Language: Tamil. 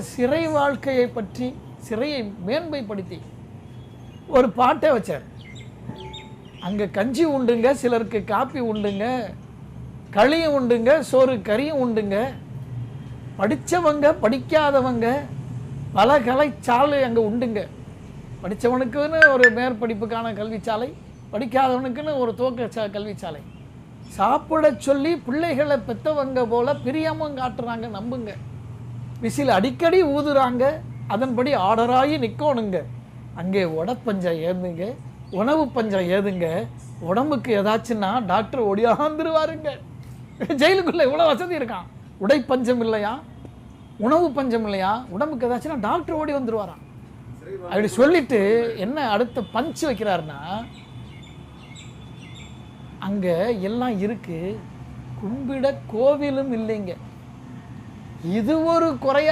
சிறை வாழ்க்கையை பற்றி சிறையை மேன்மைப்படுத்தி ஒரு பாட்டை வச்சார். அங்கே கஞ்சி உண்டுங்க சிலருக்கு காப்பி உண்டுங்க களியும் உண்டுங்க சோறு கறியும் உண்டுங்க. படித்தவங்க படிக்காதவங்க பல கலைச்சாலை அங்கே உண்டுங்க. படித்தவனுக்குன்னு ஒரு மேற்படிப்புக்கான கல்விச்சாலை படிக்காதவனுக்குன்னு ஒரு துவக்க கல்விச்சாலை. சாப்பிட சொல்லி பிள்ளைகளை பெத்தவங்க போல பிரியமும் காட்டுறாங்க நம்புங்க. விசில் அடிக்கடி ஊதுறாங்க. அதன்படி ஆர்டராகி நிற்கணுங்க அங்கே உடப்பஞ்சம் ஏதுங்க? உணவு பஞ்சம் ஏதுங்க? உடம்புக்கு ஏதாச்சுன்னா டாக்டர் ஒடியாந்துருவாருங்க. ஜெயிலுக்குள்ளே இவ்வளோ வசதி இருக்கான் உடை பஞ்சம் இல்லையா? உணவு பஞ்சம் இல்லையா? உடம்புக்கு ஏதாச்சுன்னா டாக்டர் ஓடி வந்துருவாராம் அப்படி சொல்லிட்டு என்ன அடுத்த பஞ்சு வைக்கிறாருன்னா அங்க எல்லாம் இருக்கு. கும்பிட கோவிலும் இல்லைங்க. இது ஒரு குறையா